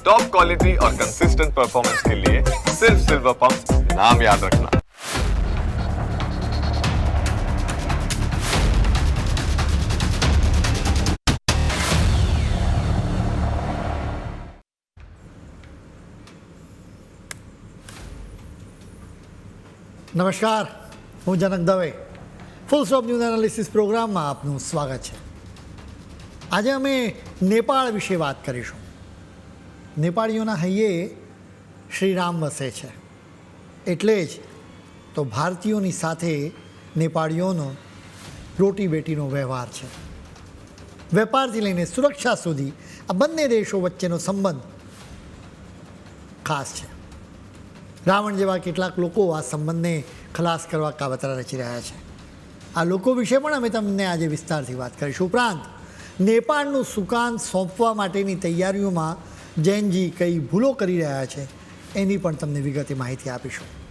Top quality और consistent performance के लिए सिर्फ सिल्वर पंप नाम याद रखना નમસ્કાર હું Janak Dave full stop news analysis પ્રોગ્રામમાં આપનું સ્વાગત છે આજે અમે નેપાળ વિશે વાત કરીશું નેપાળીઓના હૈયે શ્રીરામ વસે છે. એટલે જ તો ભારતીયોની સાથે નેપાળીઓનો રોટી બેટીનો વ્યવહાર છે. વેપારથી લઈને સુરક્ષા સુધી આ બંને દેશો વચ્ચેનો સંબંધ ખાસ છે. રાવણ જેવા કેટલાક લોકો આ સંબંધને ખલાસ કરવા કાવતરા રચી રહ્યા છે. આ લોકો વિશે પણ અમે તમને આજે વિસ્તારથી વાત કરીશું. ઉપરાંત, નેપાળનું સુકાન સોંપવા માટેની તૈયારીઓમાં જૈનજી કઈ ભૂલો કરી રહ્યા છે, એની પણ તમને વિગતે માહિતી આપીશું.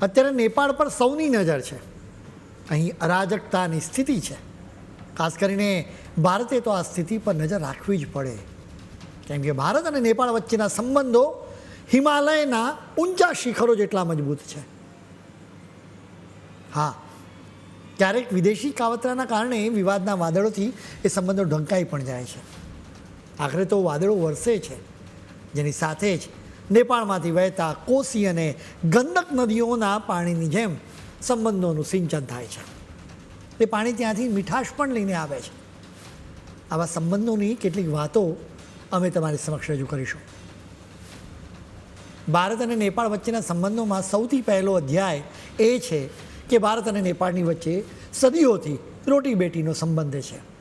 અત્યારે નેપાળ પર સૌની નજર છે. અહીં અરાજકતાની સ્થિતિ છે. ખાસ કરીને ભારતે તો આ સ્થિતિ પર નજર રાખવી જ પડે. કેમ કે ભારત અને નેપાળ વચ્ચેના સંબંધો હિમાલયના ઊંચા શિખરો જેટલા મજબૂત છે. હા, ક્યારેક વિદેશી કાવતરાના કારણે વિવાદના વાદળોથી એ સંબંધો ઢંકાઈ પણ જાય છે. આખરે તો વાદળો વરસે છે, જેની સાથે જ નેપાળમાંથી વહેતા કોસી અને ગંદક નદીઓના પાણીની જેમ સંબંધોનું સિંચન થાય છે. તે પાણી ત્યાંથી મીઠાશ પણ લઈને આવે છે. આવા સંબંધોની કેટલીક વાતો અમે તમારી સમક્ષ રજૂ કરીશું. ભારત અને નેપાળ વચ્ચેના સંબંધોમાં સૌથી પહેલો અધ્યાય એ છે કે ભારત અને નેપાળની વચ્ચે સદીઓથી રોટી બેટીનો સંબંધ છે.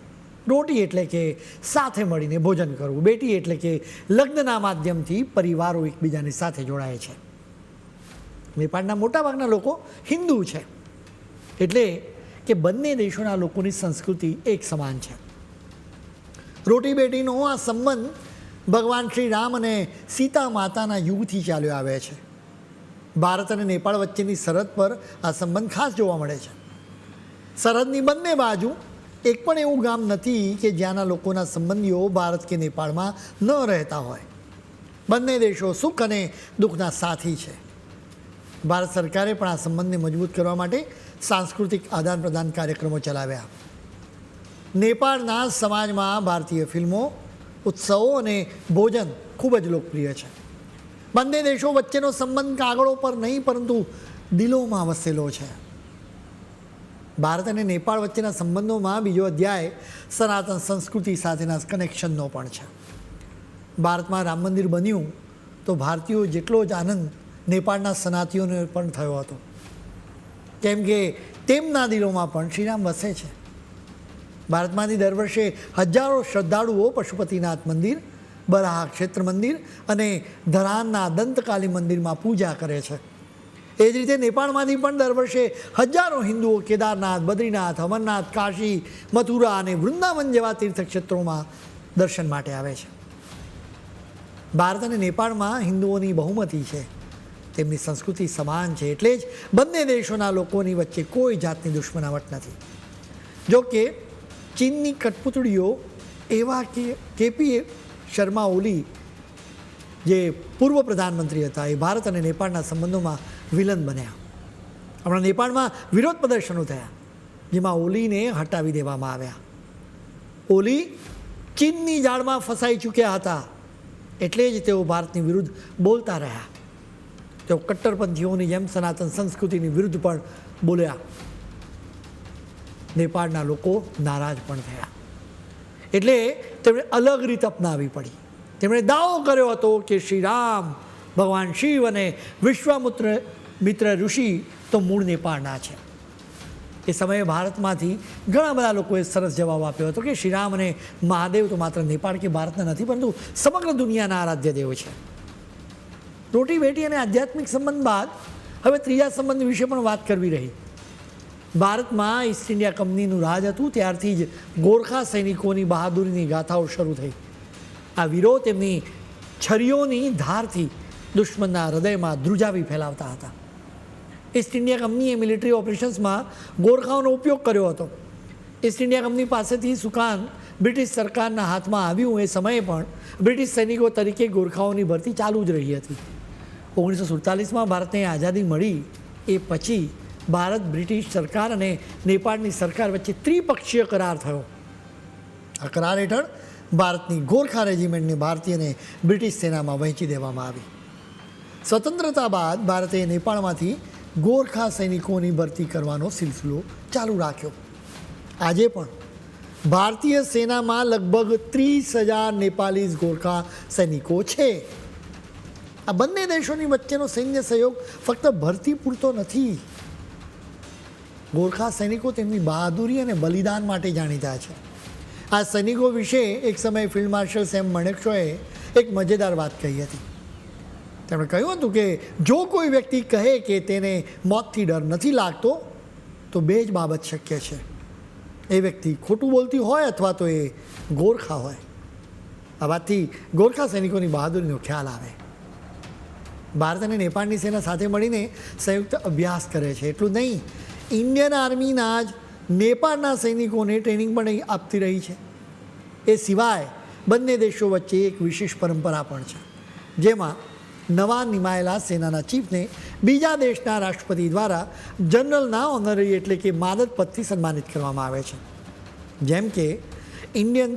રોટી એટલે કે સાથે મળીને ભોજન કરવું, બેટી એટલે કે લગ્નના માધ્યમથી પરિવારો એકબીજાની સાથે જોડાય છે. નેપાળના મોટાભાગના લોકો હિન્દુ છે. એટલે કે બંને દેશોના લોકોની સંસ્કૃતિ એક સમાન છે. રોટી બેટીનો આ સંબંધ ભગવાન શ્રી રામ અને સીતા માતાના યુગથી ચાલ્યો આવે છે. ભારત અને નેપાળ વચ્ચેની સરહદ પર આ સંબંધ ખાસ જોવા મળે છે. સરહદની બંને બાજુ એક પણ એવું ગામ નથી કે જ્યાંના લોકોના સંબંધીઓ ભારત કે નેપાળમાં ન રહેતા હોય. બંને દેશો સુખ અને દુઃખના સાથી છે. ભારત સરકારે પણ આ સંબંધને મજબૂત કરવા માટે સાંસ્કૃતિક આદાન પ્રદાન કાર્યક્રમો ચલાવ્યા. નેપાળના સમાજમાં ભારતીય ફિલ્મો ઉત્સવો અને ભોજન ખૂબ જ લોકપ્રિય છે. બંને દેશો વચ્ચેનો સંબંધ કાગળો પર નહીં, પરંતુ દિલોમાં વસેલો છે. ભારત અને નેપાળ વચ્ચેના સંબંધોમાં બીજો અધ્યાય સનાતન સંસ્કૃતિ સાથેના કનેક્શનનો પણ છે. ભારતમાં રામ મંદિર બન્યું તો ભારતીયો જેટલો જ આનંદ નેપાળના સનાતીઓને પણ થયો હતો. કેમ કે તેમના દિલોમાં પણ શ્રીરામ વસે છે. ભારતમાંથી દર વર્ષે હજારો શ્રદ્ધાળુઓ પશુપતિનાથ મંદિર, બરાહ ક્ષેત્ર મંદિર અને ધરાનના દંતકાલી મંદિરમાં પૂજા કરે છે. એ જ રીતે નેપાળમાંથી પણ દર વર્ષે હજારો હિન્દુઓ કેદારનાથ, બદ્રીનાથ, અમરનાથ, કાશી, મથુરા અને વૃંદાવન જેવા તીર્થક્ષેત્રોમાં દર્શન માટે આવે છે. ભારત અને નેપાળમાં હિન્દુઓની બહુમતી છે. તેમની સંસ્કૃતિ સમાન છે એટલે જ બંને દેશોના લોકોની વચ્ચે કોઈ જાતની દુશ્મનાવટ નથી. જો કે ચીનની કઠપૂતળીઓ એવા કે કેપી શર્મા ઓલી, જે પૂર્વ પ્રધાનમંત્રી હતા, એ ભારત અને નેપાળના સંબંધોમાં વિલન બન્યા. હમણાં નેપાળમાં વિરોધ પ્રદર્શનો થયા, જેમાં ઓલીને હટાવી દેવામાં આવ્યા. ઓલી ચીનની જાળમાં ફસાઈ ચૂક્યા હતા, એટલે જ તેઓ ભારતની વિરુદ્ધ બોલતા રહ્યા. તેઓ કટ્ટરપંથીઓની જેમ સનાતન સંસ્કૃતિની વિરુદ્ધ પણ બોલ્યા. નેપાળના લોકો નારાજ પણ થયા. એટલે તેમણે અલગ રીત અપનાવી પડી. તેમણે દાવો કર્યો હતો કે શ્રી રામ, ભગવાન શિવ અને વિશ્વામુત્ર, મિત્ર ઋષિ તો મૂળ નેપાળના છે. એ સમયે ભારતમાંથી ઘણા બધા લોકોએ સરસ જવાબ આપ્યો હતો કે શ્રીરામ અને મહાદેવ તો માત્ર નેપાળ કે ભારતના નથી, પરંતુ સમગ્ર દુનિયાના આરાધ્ય દેવ છે. રોટી બેટી અને આધ્યાત્મિક સંબંધ બાદ હવે ત્રીજા સંબંધ વિશે પણ વાત કરવી રહી. ભારતમાં ઈસ્ટ ઇન્ડિયા કંપનીનું રાજ હતું, ત્યારથી જ ગોરખા સૈનિકોની બહાદુરીની ગાથાઓ શરૂ થઈ. આ વીરો તેમની છરીઓની ધારથી દુશ્મનના હૃદયમાં ધ્રુજાવી ફેલાવતા હતા. ઈસ્ટ ઇન્ડિયા કંપનીએ મિલિટરી ઓપરેશન્સમાં ગોરખાઓનો ઉપયોગ કર્યો હતો. ઈસ્ટ ઇન્ડિયા કંપની પાસેથી સુકાન બ્રિટિશ સરકારના હાથમાં આવ્યું એ સમયે પણ બ્રિટિશ સૈનિકો તરીકે ગોરખાઓની ભરતી ચાલુ જ રહી હતી. ઓગણીસો સુડતાલીસમાં ભારતને આઝાદી મળી એ પછી ભારત, બ્રિટિશ સરકાર અને નેપાળની સરકાર વચ્ચે ત્રિપક્ષીય કરાર થયો. આ કરાર હેઠળ ભારતની ગોરખા રેજિમેન્ટને ભારતીયને બ્રિટિશ સેનામાં વહેંચી દેવામાં આવી. સ્વતંત્રતા બાદ ભારતે નેપાળમાંથી ગોરખા સૈનિકોની ભરતી કરવાનો સિલસિલો ચાલુ રાખ્યો. આજે પણ ભારતીય સેનામાં લગભગ ત્રીસ હજાર નેપાલીઝ ગોરખા સૈનિકો છે. આ બંને દેશોની વચ્ચેનો સૈન્ય સહયોગ ફક્ત ભરતી પૂરતો નથી. ગોરખા સૈનિકો તેમની બહાદુરી અને બલિદાન માટે જાણીતા છે. આ સૈનિકો વિશે એક સમયે ફિલ્ડ માર્શલ સેમ મણેકશોએ એક મજેદાર વાત કહી હતી. તેમણે કહ્યું હતું કે, જો કોઈ વ્યક્તિ કહે કે તેને મોતથી ડર નથી લાગતો, તો બે જ બાબત શક્ય છે. એ વ્યક્તિ ખોટું બોલતી હોય અથવા તો એ ગોરખા હોય. આ વાતથી ગોરખા સૈનિકોની બહાદુરીનો ખ્યાલ આવે. ભારત અને નેપાળની સેના સાથે મળીને સંયુક્ત અભ્યાસ કરે છે. એટલું નહીં ઇન્ડિયન આર્મીના જ નેપાળના સૈનિકોને ટ્રેનિંગ પણ આપતી રહી છે. એ સિવાય બંને દેશો વચ્ચે એક વિશેષ પરંપરા પણ છે. જેમાં નવા નિમાયેલા સેનાના ચીફને બીજા દેશના રાષ્ટ્રપતિ દ્વારા જનરલના ઓનરરી એટલે કે માદદ પદથી સન્માનિત કરવામાં આવે છે. જેમ કે ઇન્ડિયન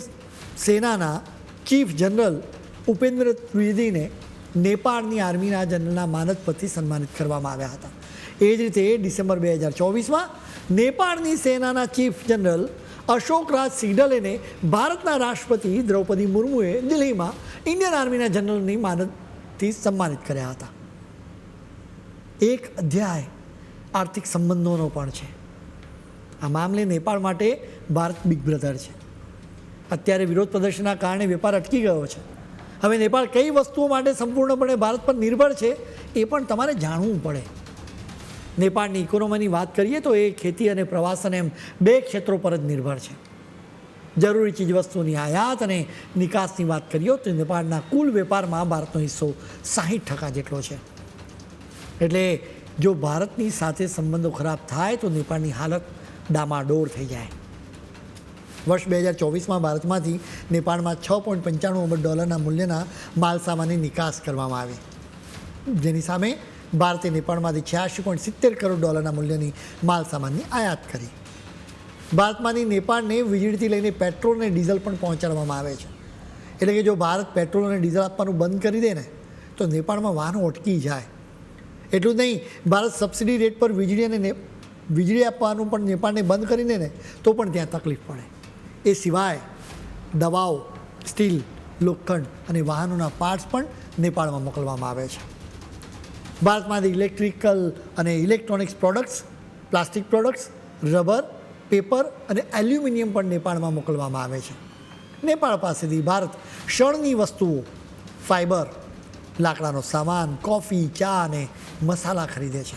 સેનાના ચીફ જનરલ ઉપેન્દ્ર ત્રિવેદીને નેપાળની આર્મીના જનરલના માનદ પદથી સન્માનિત કરવામાં આવ્યા હતા. એ જ રીતે ડિસેમ્બર બે હજાર ચોવીસમાં નેપાળની સેનાના ચીફ જનરલ અશોકરાજ સિડલેને ભારતના રાષ્ટ્રપતિ દ્રૌપદી મુર્મુએ દિલ્હીમાં ઇન્ડિયન આર્મીના જનરલની માનદથી સન્માનિત કર્યા હતા. એક અધ્યાય આર્થિક સંબંધોનો પણ છે. આ મામલે નેપાળ માટે ભારત બિગ બ્રધર છે. અત્યારે વિરોધ પ્રદર્શનના કારણે વેપાર અટકી ગયો છે. હવે નેપાળ કઈ વસ્તુઓ માટે સંપૂર્ણપણે ભારત પર નિર્ભર છે એ પણ તમારે જાણવું પડે. નેપાળની ઇકોનોમીની વાત કરીએ તો એ ખેતી અને પ્રવાસન એમ બે ક્ષેત્રો પર જ નિર્ભર છે. જરૂરી ચીજવસ્તુની આયાત અને નિકાસની વાત કરીએ તો નેપાળના કુલ વેપારમાં ભારતનો હિસ્સો સાહીઠ ટકા જેટલો છે. એટલે જો ભારતની સાથે સંબંધો ખરાબ થાય તો નેપાળની હાલત ડામાડોળ થઈ જાય. વર્ષ બે હજાર ચોવીસમાં ભારતમાંથી નેપાળમાં છ પોઈન્ટ પંચાણું અબજ ડોલરના મૂલ્યના માલસામાનની નિકાસ કરવામાં આવી. જેની સામે ભારતે નેપાળમાંથી છ્યાસી પોઈન્ટ સિત્તેર કરોડ ડોલરના મૂલ્યની માલસામાનની આયાત કરી. ભારતમાંથી નેપાળને વીજળીથી લઈને પેટ્રોલ અને ડીઝલ પણ પહોંચાડવામાં આવે છે. એટલે કે જો ભારત પેટ્રોલ અને ડીઝલ આપવાનું બંધ કરી દે ને, તો નેપાળમાં વાહનો અટકી જાય. એટલું નહીં, ભારત સબસિડી રેટ પર વીજળી અને વીજળી આપવાનું પણ નેપાળને બંધ કરી દે ને, તો પણ ત્યાં તકલીફ પડે. એ સિવાય દવાઓ, સ્ટીલ, લોખંડ અને વાહનોના પાર્ટ્સ પણ નેપાળમાં મોકલવામાં આવે છે. ભારતમાંથી ઇલેક્ટ્રિકલ અને electronics products, plastic products, rubber, paper અને એલ્યુમિનિયમ પણ નેપાળમાં મોકલવામાં આવે છે. નેપાળ પાસેથી ભારત શણની વસ્તુઓ ફાઇબર લાકડાનો સામાન, કોફી, ચા અને મસાલા ખરીદે છે.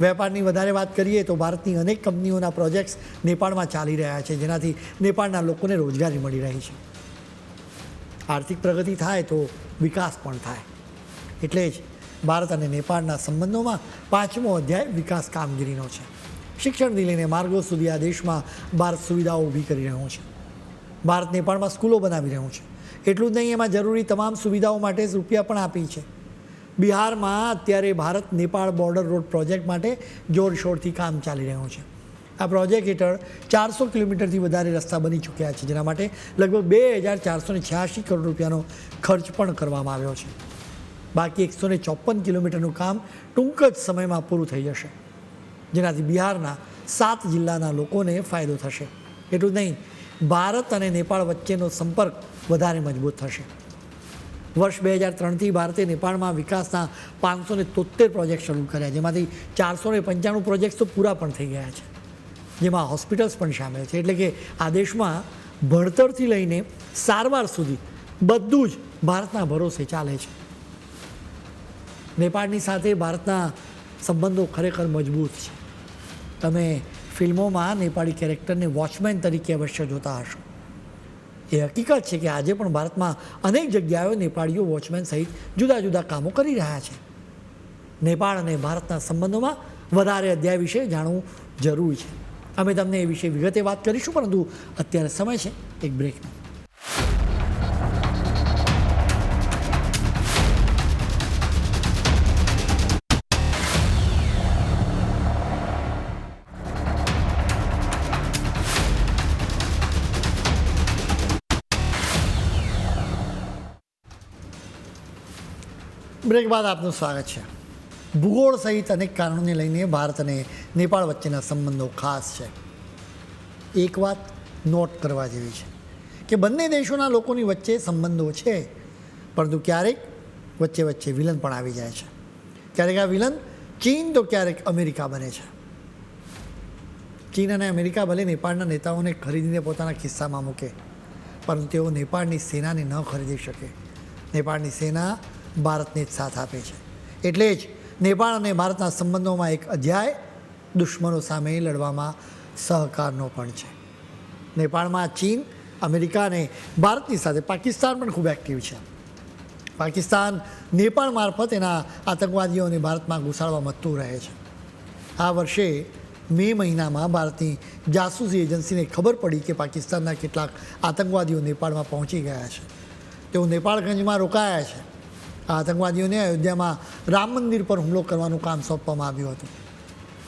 વેપારની વધારે વાત કરીએ તો ભારતની અનેક કંપનીઓના પ્રોજેક્ટ્સ નેપાળમાં ચાલી રહ્યા છે, જેનાથી નેપાળના લોકોને રોજગારી મળી રહી છે. આર્થિક પ્રગતિ થાય તો વિકાસ પણ થાય. એટલે જ ભારત અને નેપાળના સંબંધોમાં પાંચમો અધ્યાય વિકાસ કામગીરીનો છે. શિક્ષણથી લઈને માર્ગો સુધી આ દેશમાં ભારત સુવિધાઓ ઊભી કરી રહ્યું છે. ભારત નેપાળમાં સ્કૂલો બનાવી રહ્યું છે. એટલું જ નહીં, એમાં જરૂરી તમામ સુવિધાઓ માટે રૂપિયા પણ આપી છે. બિહારમાં અત્યારે Bharat Nepal border road project માટે જોરશોરથી કામ ચાલી રહ્યું છે. આ પ્રોજેક્ટ હેઠળ ચારસો કિલોમીટરથી વધારે રસ્તા બની ચૂક્યા છે, જેના માટે લગભગ બે હજાર ચારસો છ્યાસી કરોડ રૂપિયાનો ખર્ચ પણ કરવામાં આવ્યો છે. બાકી એકસો ને ચોપન કિલોમીટરનું કામ ટૂંક જ સમયમાં પૂરું થઈ જશે. જેનાથી બિહારના સાત જિલ્લાના લોકોને ફાયદો થશે. એટલું જ નહીં, ભારત અને નેપાળ વચ્ચેનો સંપર્ક વધારે મજબૂત થશે. વર્ષ બે હજાર ત્રણથી ભારતે નેપાળમાં વિકાસના પાંચસો ને તોતેર પ્રોજેક્ટ શરૂ કર્યા, જેમાંથી ચારસો ને પંચાણું પ્રોજેક્ટ્સ તો પૂરા પણ થઈ ગયા છે. જેમાં હોસ્પિટલ્સ પણ સામેલ છે. એટલે કે આ દેશમાં ભણતરથી લઈને સારવાર સુધી બધું જ ભારતના ભરોસે ચાલે છે. નેપાળની સાથે ભારતના સંબંધો ખરેખર મજબૂત છે. તમે ફિલ્મોમાં નેપાળી કેરેક્ટરને વોચમેન તરીકે અવશ્ય જોતા હશો. એ હકીકત છે કે આજે પણ ભારતમાં અનેક જગ્યાએ નેપાળીઓ વોચમેન સહિત જુદા જુદા કામો કરી રહ્યા છે. નેપાળ અને ભારતના સંબંધોમાં વધારે અધ્યાય વિશે જાણવું જરૂરી છે. અમે તમને એ વિશે વિગતે વાત કરીશું, પરંતુ અત્યારે સમય છે, એક બ્રેકનો બ્રેક બાદ આપનું સ્વાગત છે. ભૂગોળ સહિત અનેક કારણોને લઈને ભારત અને નેપાળ વચ્ચેના સંબંધો ખાસ છે. એક વાત નોટ કરવા જેવી છે કે બંને દેશોના લોકોની વચ્ચે સંબંધો છે, પરંતુ ક્યારેક વચ્ચે વચ્ચે વિલન પણ આવી જાય છે. ક્યારેક આ વિલન ચીન તો ક્યારેક અમેરિકા બને છે. ચીન અને અમેરિકા ભલે નેપાળના નેતાઓને ખરીદીને પોતાના ખિસ્સામાં મૂકે, પરંતુ તેઓ નેપાળની સેનાને ન ખરીદી શકે. નેપાળની સેના ભારતને જ સાથ આપે છે. એટલે જ નેપાળ અને ભારતના સંબંધોમાં એક અધ્યાય દુશ્મનો સામે લડવામાં સહકારનો પણ છે. નેપાળમાં ચીન, અમેરિકા અને ભારતની સાથે પાકિસ્તાન પણ ખૂબ એક્ટિવ છે. પાકિસ્તાન નેપાળ મારફત એના આતંકવાદીઓને ભારતમાં ઘુસાડવા મથતું રહે છે. આ વર્ષે મે મહિનામાં ભારતની જાસૂસી એજન્સીને ખબર પડી કે પાકિસ્તાનના કેટલાક આતંકવાદીઓ નેપાળમાં પહોંચી ગયા છે. તેઓ નેપાળગંજમાં રોકાયા છે. આતંકવાદીઓને અયોધ્યામાં રામ મંદિર પર હુમલો કરવાનું કામ સોંપવામાં આવ્યું હતું.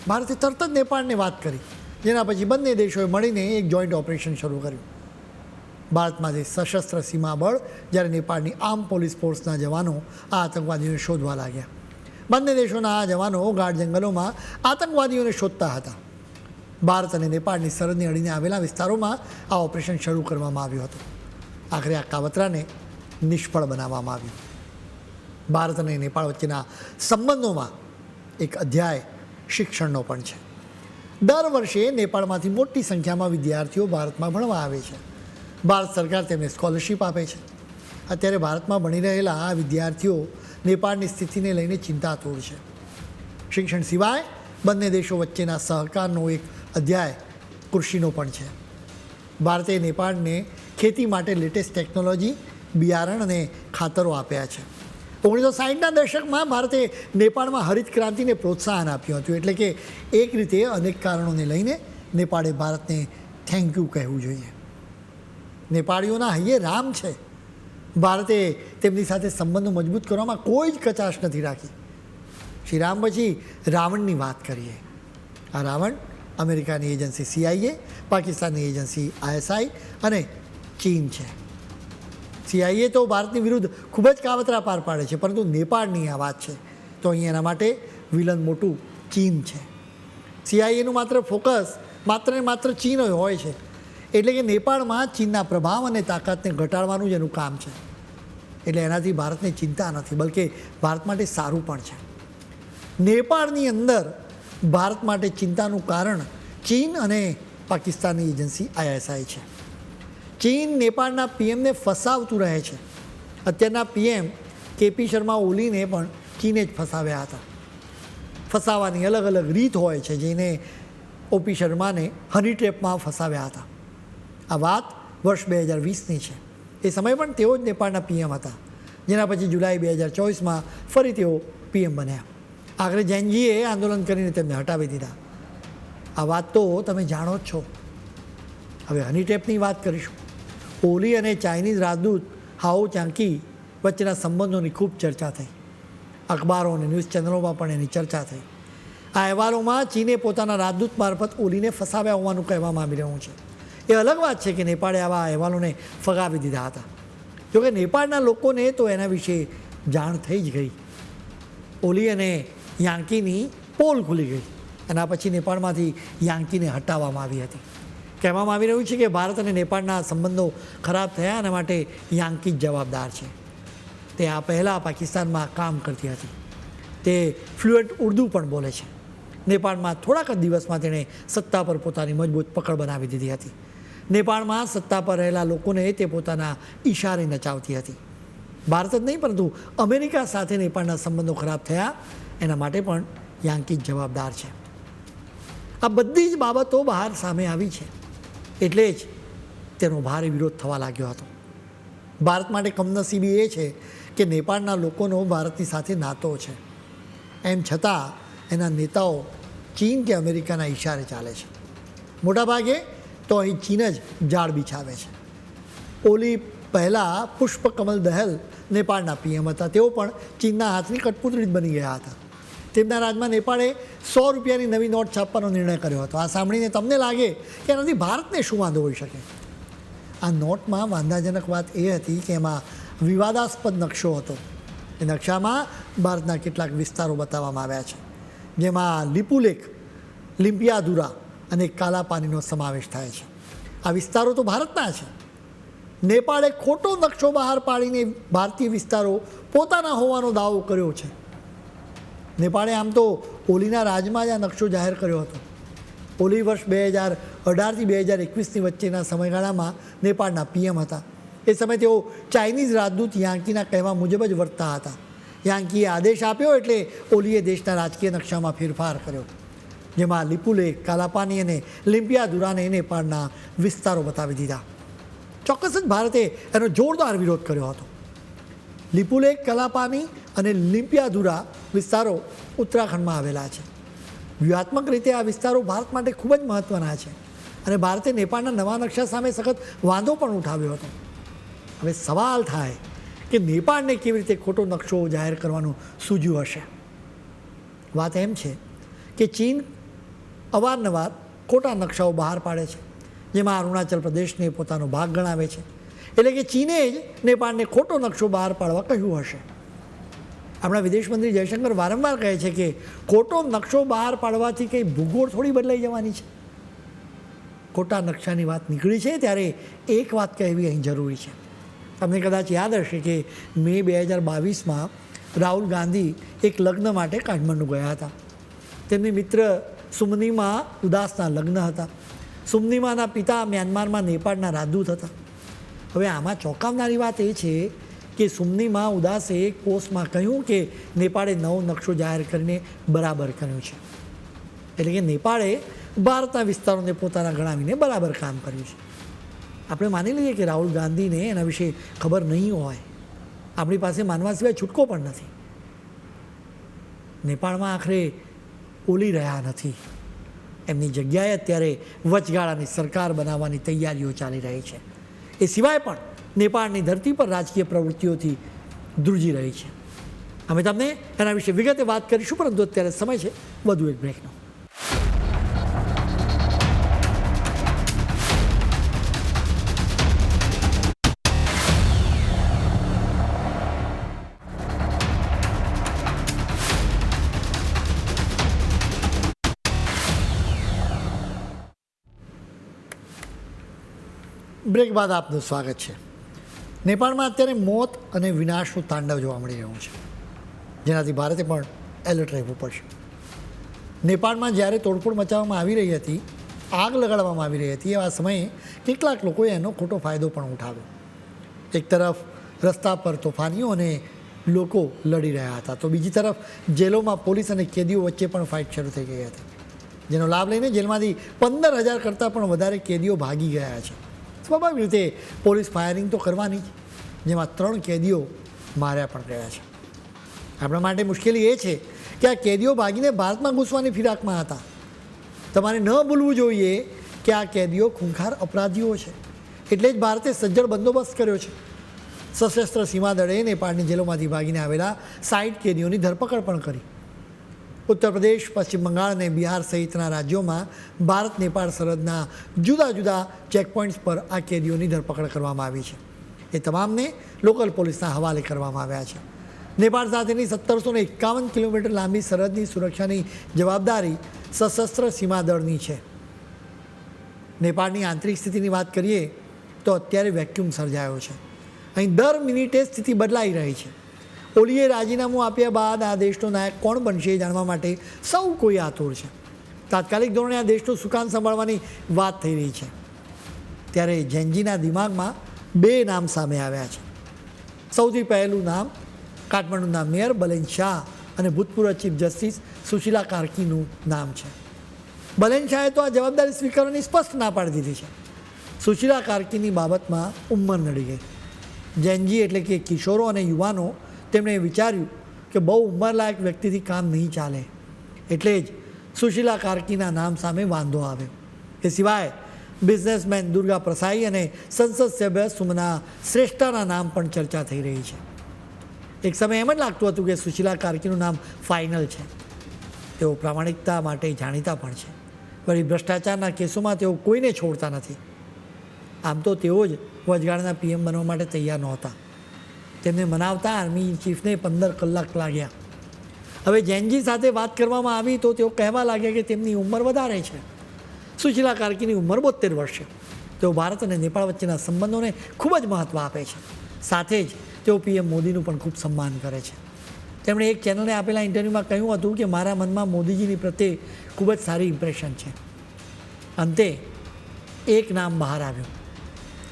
ભારતે તરત જ નેપાળને વાત કરી. જેના પછી બંને દેશોએ મળીને એક જોઈન્ટ ઓપરેશન શરૂ કર્યું. ભારતમાંથી સશસ્ત્ર સીમા બળ જ્યારે નેપાળની આર્મ પોલીસ ફોર્સના જવાનો આ આતંકવાદીઓને શોધવા લાગ્યા. બંને દેશોના આ જવાનો ગાઢ જંગલોમાં આતંકવાદીઓને શોધતા હતા. ભારત અને નેપાળની સરહદને અડીને આવેલા વિસ્તારોમાં આ ઓપરેશન શરૂ કરવામાં આવ્યું હતું. આખરે આ કાવતરાને નિષ્ફળ બનાવવામાં આવ્યું. ભારત અને નેપાળ વચ્ચેના સંબંધોમાં એક અધ્યાય શિક્ષણનો પણ છે. દર વર્ષે નેપાળમાંથી મોટી સંખ્યામાં વિદ્યાર્થીઓ ભારતમાં ભણવા આવે છે. ભારત સરકાર તેમને સ્કોલરશિપ આપે છે. અત્યારે ભારતમાં ભણી રહેલા આ વિદ્યાર્થીઓ નેપાળની સ્થિતિને લઈને ચિંતાતુર છે. શિક્ષણ સિવાય બંને દેશો વચ્ચેના સહકારનો એક અધ્યાય કૃષિનો પણ છે. ભારતે નેપાળને ખેતી માટે લેટેસ્ટ ટેકનોલોજી બિયારણ અને ખાતરો આપ્યા છે. ઓગણીસો સાઠના દશકમાં ભારતે નેપાળમાં હરિત ક્રાંતિને પ્રોત્સાહન આપ્યું હતું. એટલે કે એક રીતે અનેક કારણોને લઈને નેપાળે ભારતને થેન્ક યુ કહેવું જોઈએ. નેપાળીઓના હૈયે રામ છે. ભારતે તેમની સાથે સંબંધો મજબૂત કરવામાં કોઈ જ કચાશ નથી રાખી. શ્રી રામ પછી રાવણની વાત કરીએ. આ રાવણ અમેરિકાની એજન્સી સીઆઈએ પાકિસ્તાનની એજન્સી આઈએસઆઈ અને ચીન છે. સીઆઈએ તો ભારતની વિરુદ્ધ ખૂબ જ કાવતરા પાર પાડે છે, પરંતુ નેપાળની આ વાત છે. તો અહીં એના માટે વિલન મોટું ચીન છે. સીઆઈએનું માત્ર ફોકસ માત્ર ને માત્ર ચીન હોય છે. એટલે કે નેપાળમાં ચીનના પ્રભાવ અને તાકાતને ઘટાડવાનું જ એનું કામ છે. એટલે એનાથી ભારતને ચિંતા નથી, બલકે ભારત માટે સારું પણ છે. નેપાળની અંદર ભારત માટે ચિંતાનું કારણ ચીન અને પાકિસ્તાનની એજન્સી આઈએસઆઈ છે. ચીન નેપાળના પીએમને ફસાવતું રહે છે. અત્યારના પીએમ કેપી શર્મા ઓલીને પણ ચીને જ ફસાવ્યા હતા. ફસાવાની અલગ અલગ રીત હોય છે જેને ઓપી શર્માને હની ટ્રેપમાં ફસાવ્યા હતા. આ વાત વર્ષ બે હજાર વીસની છે. એ સમયે પણ તેઓ જ નેપાળના પીએમ હતા. જેના પછી જુલાઈ બે હજાર ચોવીસમાં ફરી તેઓ પીએમ બન્યા. આખરે જૈનજીએ આંદોલન કરીને તેમને હટાવી દીધા. આ વાત તો તમે જાણો જ છો. હવે હની ટેપની વાત કરીશું. ઓલી અને ચાઇનીઝ રાજદૂત હાઓ ચાંકી વચ્ચેના સંબંધોની ખૂબ ચર્ચા થઈ. અખબારો અને ન્યૂઝ ચેનલોમાં પણ એની ચર્ચા થઈ. આ અહેવાલોમાં ચીને પોતાના રાજદૂત મારફત ઓલીને ફસાવ્યા હોવાનું કહેવામાં આવી રહ્યું છે. એ અલગ વાત છે કે નેપાળે આવા અહેવાલોને ફગાવી દીધા હતા. જોકે નેપાળના લોકોને તો એના વિશે જાણ થઈ જ ગઈ. ઓલી અને યાંકીની પોલ ખુલી ગઈ એના પછી નેપાળમાંથી યાંકીને હટાવવામાં આવી હતી. કહેવામાં આવી રહ્યું છે કે ભારત અને નેપાળના સંબંધો ખરાબ થયા એના માટે યાંકી જ જવાબદાર છે. તે આ પહેલાં પાકિસ્તાનમાં કામ કરતી હતી. તે ફ્લુએન્ટ ઉર્દુ પણ બોલે છે. નેપાળમાં થોડાક જ દિવસમાં તેણે સત્તા પર પોતાની મજબૂત પકડ બનાવી દીધી હતી. નેપાળમાં સત્તા પર રહેલા લોકોને તે પોતાના ઈશારે નચાવતી હતી. ભારત જ નહીં, પરંતુ અમેરિકા સાથે નેપાળના સંબંધો ખરાબ થયા, એના માટે પણ યાંકી જવાબદાર છે. આ બધી જ બાબતો બહાર સામે આવી છે. એટલે જ તેનો ભારે વિરોધ થવા લાગ્યો હતો. ભારત માટે કમનસીબી એ છે કે નેપાળના લોકોનો ભારતની સાથે નાતો છે. એમ છતાં એના નેતાઓ ચીન કે અમેરિકાના ઈશારે ચાલે છે. મોટાભાગે તો અહીં ચીન જ જાળ બિછાવે છે. ઓલી પહેલાં પુષ્પકમલ દહેલ નેપાળના પીએમ હતા. તેઓ પણ ચીનના હાથની કઠપૂતળી જ બની ગયા હતા. તેમના રાજમાં નેપાળે સો રૂપિયાની નવી નોટ છાપવાનો નિર્ણય કર્યો હતો. આ સાંભળીને તમને લાગે કે એનાથી ભારતને શું વાંધો હોઈ શકે? આ નોટમાં વાંધાજનક વાત એ હતી કે એમાં વિવાદાસ્પદ નકશો હતો. એ નકશામાં ભારતના કેટલાક વિસ્તારો બતાવવામાં આવ્યા છે. જેમાં લિપુલેક લિમ્પિયાદુરા અને કાલાપાનીનો સમાવેશ થાય છે. આ વિસ્તારો તો ભારતના છે. નેપાળે ખોટો નકશો બહાર પાડીને ભારતીય વિસ્તારો પોતાના હોવાનો દાવો કર્યો છે. નેપાળે આમ તો ઓલીના રાજમાં જ આ નકશો જાહેર કર્યો હતો. ઓલી વર્ષ બે હજાર અઢારથી બે હજાર એકવીસની વચ્ચેના સમયગાળામાં નેપાળના પીએમ હતા. એ સમયે તેઓ ચાઇનીઝ રાજદૂત યાંકીના કહેવા મુજબ જ વર્તતા હતા. યાંકીએ આદેશ આપ્યો એટલે ઓલીએ દેશના રાજકીય નકશામાં ફેરફાર કર્યો. જેમાં લિપુલે, કાલાપાની અને લિમ્પિયા દુરાને નેપાળના વિસ્તારો બતાવી દીધા. ચોક્કસ જ ભારતે એનો જોરદાર વિરોધ કર્યો હતો. લિપુલેક કલાપાની અને લિમ્પિયાધુરા વિસ્તારો ઉત્તરાખંડમાં આવેલા છે. વ્યૂહાત્મક રીતે આ વિસ્તારો ભારત માટે ખૂબ જ મહત્ત્વના છે અને ભારતે નેપાળના નવા નકશા સામે સખત વાંધો પણ ઉઠાવ્યો હતો. હવે સવાલ થાય કે નેપાળને કેવી રીતે ખોટો નકશો જાહેર કરવાનું સૂજ્યું હશે? વાત એમ છે કે ચીન અવારનવાર ખોટા નકશાઓ બહાર પાડે છે, જેમાં અરુણાચલ પ્રદેશને પોતાનો ભાગ ગણાવે છે. એટલે કે ચીને જ નેપાળને ખોટો નકશો બહાર પાડવા કહ્યું હશે. આપણા વિદેશ મંત્રી જયશંકર વારંવાર કહે છે કે ખોટો નકશો બહાર પાડવાથી કંઈ ભૂગોળ થોડી બદલાઈ જવાની છે. ખોટા નકશાની વાત નીકળી છે ત્યારે એક વાત કહેવી અહીં જરૂરી છે. તમને કદાચ યાદ હશે કે મે બે હજાર બાવીસમાં રાહુલ ગાંધી એક લગ્ન માટે કાઠમંડુ ગયા હતા. તેમની મિત્ર સુમનીમાં ઉદાસના લગ્ન હતા. સુમનીમાના પિતા મ્યાનમારમાં નેપાળના રાજદૂત હતા. હવે આમાં ચોંકાવનારી વાત એ છે કે સુમનીમાં ઉદાસે એક પોસ્ટમાં કહ્યું કે નેપાળે નવો નકશો જાહેર કરીને બરાબર કર્યું છે. એટલે કે નેપાળે ભારતના વિસ્તારોને પોતાના ગણાવીને બરાબર કામ કર્યું છે. આપણે માની લઈએ કે રાહુલ ગાંધીને એના વિશે ખબર નહીં હોય. આપણી પાસે માનવા સિવાય છૂટકો પણ નથી. નેપાળમાં આખરે ઓલી રહ્યા નથી. એમની જગ્યાએ અત્યારે વચગાળાની સરકાર બનાવવાની તૈયારીઓ ચાલી રહી છે. એ સિવાય પણ નેપાળની ધરતી પર રાજકીય પ્રવૃત્તિઓથી ધ્રુજી રહી છે. અમે તમને એના વિશે વિગતે વાત કરીશું, પરંતુ અત્યારે સમય છે. વધુ એક બ્રેકનો બ્રેક બાદ આપનું સ્વાગત છે. નેપાળમાં અત્યારે મોત અને વિનાશનું તાંડવ જોવા મળી રહ્યું છે. જેનાથી ભારતે પણ એલર્ટ રહેવું પડશે. નેપાળમાં જ્યારે તોડફોડ મચાવવામાં આવી રહી હતી, આગ લગાડવામાં આવી રહી હતી, એવા સમયે કેટલાક લોકોએ એનો ખોટો ફાયદો પણ ઉઠાવ્યો. એક તરફ રસ્તા પર તોફાનીઓ અને લોકો લડી રહ્યા હતા, તો બીજી તરફ જેલોમાં પોલીસ અને કેદીઓ વચ્ચે પણ ફાઇટ શરૂ થઈ ગઈ હતી. જેનો લાભ લઈને જેલમાંથી પંદર હજાર કરતાં પણ વધારે કેદીઓ ભાગી ગયા છે. સ્વાભાવિક રીતે પોલીસ ફાયરિંગ તો કરવાની જ. જેમાં ત્રણ કેદીઓ માર્યા પણ ગયા છે. આપણા માટે મુશ્કેલી એ છે કે આ કેદીઓ ભાગીને ભારતમાં ઘૂસવાની ફિરાકમાં હતા. તમારે ન ભૂલવું જોઈએ કે આ કેદીઓ ખૂંખાર અપરાધીઓ છે. એટલે જ ભારતે સજ્જડ બંદોબસ્ત કર્યો છે. સશસ્ત્ર સીમા દળે નેપાળની જેલોમાંથી ભાગીને આવેલા સાઈઠ કેદીઓની ધરપકડ પણ કરી. ઉત્તર પ્રદેશ, પશ્ચિમ બંગાળ અને બિહાર સહિતના રાજ્યોમાં ભારત, નેપાળ સરહદના જુદા જુદા ચેકપોઇન્ટ્સ પર આ કેદીઓની ધરપકડ કરવામાં આવી છે. એ તમામને લોકલ પોલીસના હવાલે કરવામાં આવ્યા છે. નેપાળ સાથેની સત્તરસો ને એકાવન કિલોમીટર લાંબી સરહદની સુરક્ષાની જવાબદારી સશસ્ત્ર સીમા દળની છે. નેપાળની આંતરિક સ્થિતિની વાત કરીએ તો અત્યારે વેક્યુમ સર્જાયો છે. અહીં દર મિનિટે સ્થિતિ બદલાઈ રહી છે. ઓલીએ રાજીનામું આપ્યા બાદ આ દેશનો નાયક કોણ બનશે એ જાણવા માટે સૌ કોઈ આતુર છે. તાત્કાલિક ધોરણે આ દેશનું સુકાન સંભાળવાની વાત થઈ રહી છે. ત્યારે જેનજીના દિમાગમાં બે નામ સામે આવ્યા છે. સૌથી પહેલું નામ કાઠમંડુના મેયર બલેન શાહ અને ભૂતપૂર્વ ચીફ જસ્ટિસ સુશીલા કાર્કીનું નામ છે. બલેન શાહે તો આ જવાબદારી સ્વીકારવાની સ્પષ્ટ ના પાડી દીધી છે. સુશીલા કાર્કીની બાબતમાં ઉંમર નડી ગઈ. જેનજી એટલે કે કિશોરો અને યુવાનો તેમણે વિચાર્યું કે બહુ ઉંમરલાયક વ્યક્તિથી કામ નહીં ચાલે. એટલે જ સુશીલા કાર્કીના નામ સામે વાંધો આવ્યો. એ સિવાય બિઝનેસમેન દુર્ગા પ્રસાઈ અને સંસદ સભ્ય સુમના શ્રેષ્ઠાના નામ પણ ચર્ચા થઈ રહી છે. એક સમય એમ જ લાગતું હતું કે સુશીલા કાર્કીનું નામ ફાઇનલ છે. તેઓ પ્રામાણિકતા માટે જાણીતા પણ છે. વળી ભ્રષ્ટાચારના કેસોમાં તેઓ કોઈને છોડતા નથી. આમ તો તેઓ જ વચગાળના પીએમ બનવા માટે તૈયાર નહોતા. તેમને મનાવતા આર્મી ચીફને પંદર કલાક લાગ્યા. હવે જૈનજી સાથે વાત કરવામાં આવી તો તેઓ કહેવા લાગ્યા કે તેમની ઉંમર વધારે છે. સુશીલા કાર્કીની ઉંમર બોતેર વર્ષ છે. તેઓ ભારત અને નેપાળ વચ્ચેના સંબંધોને ખૂબ જ મહત્ત્વ આપે છે. સાથે જ તેઓ પીએમ મોદીનું પણ ખૂબ સન્માન કરે છે. તેમણે એક ચેનલને આપેલા ઇન્ટરવ્યૂમાં કહ્યું હતું કે મારા મનમાં મોદીજીની પ્રત્યે ખૂબ જ સારી ઇમ્પ્રેશન છે. અંતે એક નામ બહાર આવ્યું.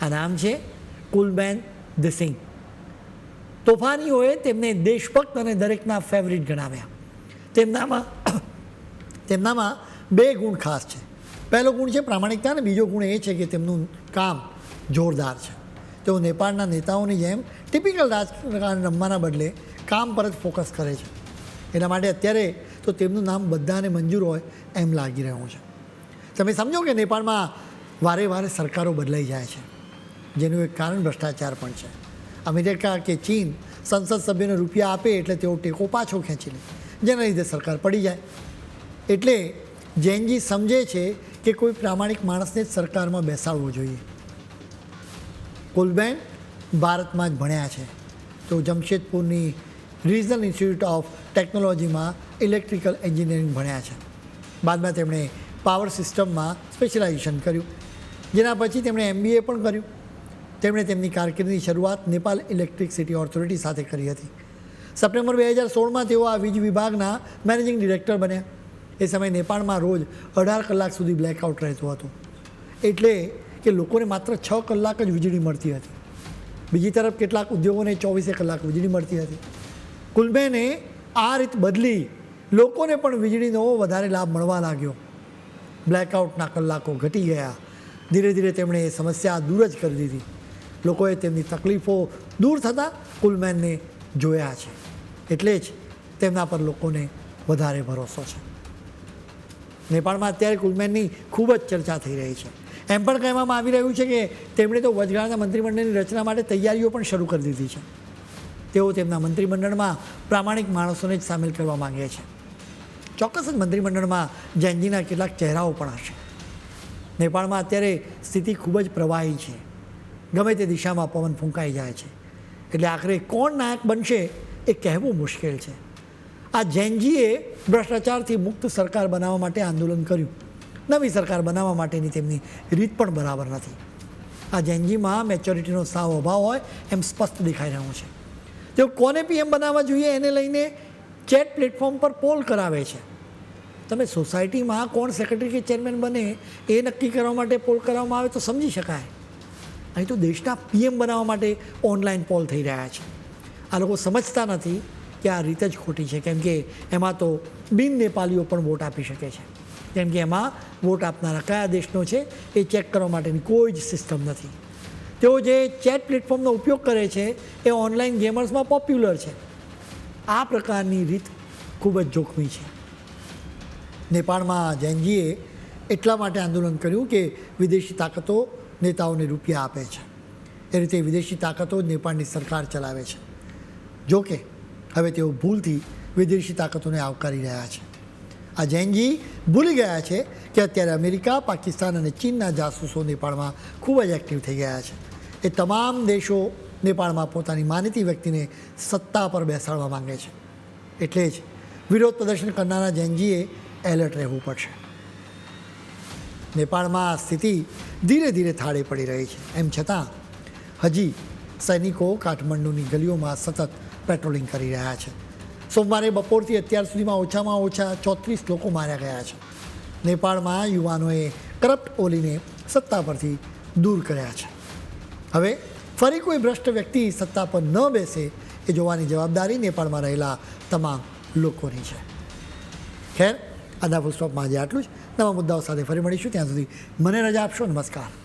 આ નામ છે કુલબેન દિસિંગ તોફાનીઓએ તેમને દેશભક્ત અને દરેકના ફેવરિટ ગણાવ્યા. તેમનામાં તેમનામાં બે ગુણ ખાસ છે. પહેલો ગુણ છે પ્રામાણિકતા અને બીજો ગુણ એ છે કે તેમનું કામ જોરદાર છે. તેઓ નેપાળના નેતાઓની જેમ ટિપિકલ રાજકારણ રમવાના બદલે કામ પર જ ફોકસ કરે છે. એના માટે અત્યારે તો તેમનું નામ બધાને મંજૂર હોય એમ લાગી રહ્યું છે. તમે સમજો કે નેપાળમાં વારે વારે સરકારો બદલાઈ જાય છે. જેનું એક કારણ ભ્રષ્ટાચાર પણ છે. અમેરિકા કે ચીન સંસદ સભ્યને રૂપિયા આપે એટલે તેઓ ટેકો પાછો ખેંચી લે. જેના લીધે સરકાર પડી જાય. એટલે જૈનજી સમજે છે કે કોઈ પ્રામાણિક માણસને જ સરકારમાં બેસાડવો જોઈએ. કુલબેન ભારતમાં જ ભણ્યા છે. તો જમશેદપુરની રિજનલ ઇન્સ્ટિટ્યૂટ ઓફ ટેકનોલોજીમાં ઇલેક્ટ્રિકલ એન્જિનિયરિંગ ભણ્યા છે. બાદમાં તેમણે પાવર સિસ્ટમમાં સ્પેશિયલાઇઝેશન કર્યું. જેના પછી તેમણે એમબીએ પણ કર્યું. તેમણે તેમની કારકિર્દીની શરૂઆત નેપાલ ઇલેક્ટ્રિસિટી ઓથોરિટી સાથે કરી હતી. સપ્ટેમ્બર બે હજાર સોળમાં તેઓ આ વીજ વિભાગના મેનેજિંગ ડિરેક્ટર બન્યા. એ સમયે નેપાળમાં રોજ અઢાર કલાક સુધી બ્લેકઆઉટ રહેતું હતું. એટલે કે લોકોને માત્ર છ કલાક જ વીજળી મળતી હતી. બીજી તરફ કેટલાક ઉદ્યોગોને ચોવીસે કલાક વીજળી મળતી હતી. કુલબેને આ રીત બદલી લોકોને પણ વીજળીનો વધારે લાભ મળવા લાગ્યો. બ્લેકઆઉટના કલાકો ઘટી ગયા. ધીરે ધીરે તેમણે એ સમસ્યા દૂર જ કરી દીધી. લોકોએ તેમની તકલીફો દૂર થતાં કુલમેનને જોયા છે. એટલે જ તેમના પર લોકોને વધારે ભરોસો છે. નેપાળમાં અત્યારે કુલમેનની ખૂબ જ ચર્ચા થઈ રહી છે. એમ પણ કહેવામાં આવી રહ્યું છે કે તેમણે તો વચગાળાના મંત્રીમંડળની રચના માટે તૈયારીઓ પણ શરૂ કરી દીધી છે. તેઓ તેમના મંત્રીમંડળમાં પ્રામાણિક માણસોને જ સામેલ કરવા માંગે છે. ચોક્કસ જ મંત્રીમંડળમાં જૈનજીના કેટલાક ચહેરાઓ પણ હશે. નેપાળમાં અત્યારે સ્થિતિ ખૂબ જ પ્રવાહી છે. ગમે તે દિશામાં પવન ફૂંકાઈ જાય છે. એટલે આખરે કોણ નાયક બનશે એ કહેવું મુશ્કેલ છે. આ જૈનજીએ ભ્રષ્ટાચારથી મુક્ત સરકાર બનાવવા માટે આંદોલન કર્યું. નવી સરકાર બનાવવા માટેની તેમની રીત પણ બરાબર નથી. આ જૈનજીમાં મેચ્યોરિટીનો સાવ અભાવ હોય એમ સ્પષ્ટ દેખાઈ રહ્યું છે. તેઓ કોને પીએમ બનાવવા જોઈએ એને લઈને ચેટ પ્લેટફોર્મ પર પોલ કરાવે છે. તમે સોસાયટીમાં કોણ સેક્રેટરી કે ચેરમેન બને એ નક્કી કરવા માટે પોલ કરવામાં આવે તો સમજી શકાય. અહીં તો દેશના પીએમ બનાવવા માટે ઓનલાઈન પોલ થઈ રહ્યા છે. આ લોકો સમજતા નથી કે આ રીત જ ખોટી છે, કેમ કે એમાં તો બિન નેપાલીઓ પણ વોટ આપી શકે છે. કેમ કે એમાં વોટ આપનારા કયા દેશનો છે એ ચેક કરવા માટેની કોઈ જ સિસ્ટમ નથી. તેઓ જે ચેટ પ્લેટફોર્મનો ઉપયોગ કરે છે એ ઓનલાઈન ગેમર્સમાં પોપ્યુલર છે. આ પ્રકારની રીત ખૂબ જ જોખમી છે. નેપાળમાં જૈનજીએ એટલા માટે આંદોલન કર્યું કે વિદેશી તાકાતો નેતાઓને રૂપિયા આપે છે. એ રીતે વિદેશી તાકાતો જ નેપાળની સરકાર ચલાવે છે. જોકે હવે તેઓ ભૂલથી વિદેશી તાકાતોને આવકારી રહ્યા છે. આ જૈનજી ભૂલી ગયા છે કે અત્યારે અમેરિકા, પાકિસ્તાન અને ચીનના જાસૂસો નેપાળમાં ખૂબ જ એક્ટિવ થઈ ગયા છે. એ તમામ દેશો નેપાળમાં પોતાની માનીતી વ્યક્તિને સત્તા પર બેસાડવા માંગે છે. એટલે જ વિરોધ પ્રદર્શન કરનારા જૈનજીએ એલર્ટ રહેવું પડશે. નેપાળમાં આ સ્થિતિ ધીરે ધીરે થાળે પડી રહી છે. એમ છતાં, હજી સૈનિકો કાઠમંડુની ગલીઓમાં સતત પેટ્રોલિંગ કરી રહ્યા છે. સોમવારે બપોરથી અત્યાર સુધીમાં ઓછામાં ઓછા ચોત્રીસ લોકો માર્યા ગયા છે. નેપાળમાં યુવાનોએ કરપ્ટ ઓલીને સત્તા પરથી દૂર કર્યા છે. હવે ફરી કોઈ ભ્રષ્ટ વ્યક્તિ સત્તા પર ન બેસે એ જોવાની જવાબદારી નેપાળમાં રહેલા તમામ લોકોની છે. ખેર આના ફૂલ સ્ટોપમાં આજે આટલું જ. નવા મુદ્દાઓ સાથે ફરી મળીશું. ત્યાં સુધી મને રજા આપશો. નમસ્કાર.